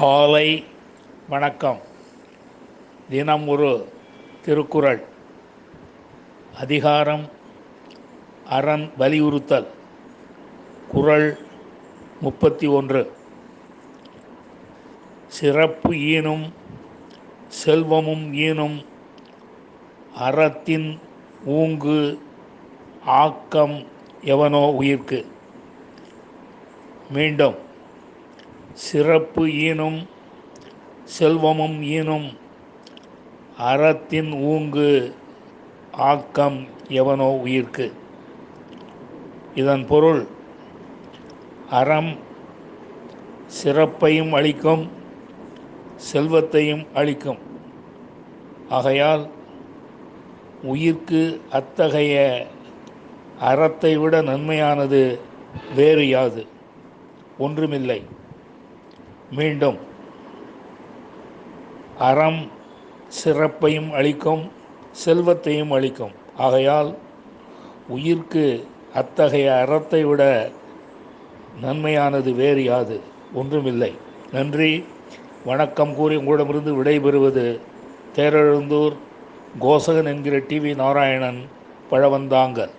காலை வணக்கம். தினம் ஒரு திருக்குறள். அதிகாரம் அரண் வலியுறுத்தல். குறள் முப்பத்தி ஒன்று சிறப்பு ஈனும் செல்வமும் ஈனும் அறத்தின் ஊங்கு ஆக்கம் எவனோ உயிர்க்கு. மீண்டும் சிறப்பு ஈனும் செல்வமும் ஈனும் அறத்தின் ஊங்கு ஆக்கம் எவனோ உயிர்க்கு. இதன் பொருள் அறம் சிறப்பையும் அளிக்கும் செல்வத்தையும் அளிக்கும். ஆகையால் உயிர்க்கு அத்தகைய அறத்தை விட நன்மையானது வேறு யாது ஒன்றுமில்லை. மீண்டும் அறம் சிறப்பையும் அளிக்கும் செல்வத்தையும் அளிக்கும். ஆகையால் உயிர்க்கு அத்தகைய அறத்தை விட நன்மையானது வேறு யாது? ஒன்றுமில்லை. நன்றி. வணக்கம் கூறி உங்களிடமிருந்து விடைபெறுவது தேரெழுந்தூர் கோசகன் என்கிற டிவி நாராயணன் பழவந்தாங்கல்.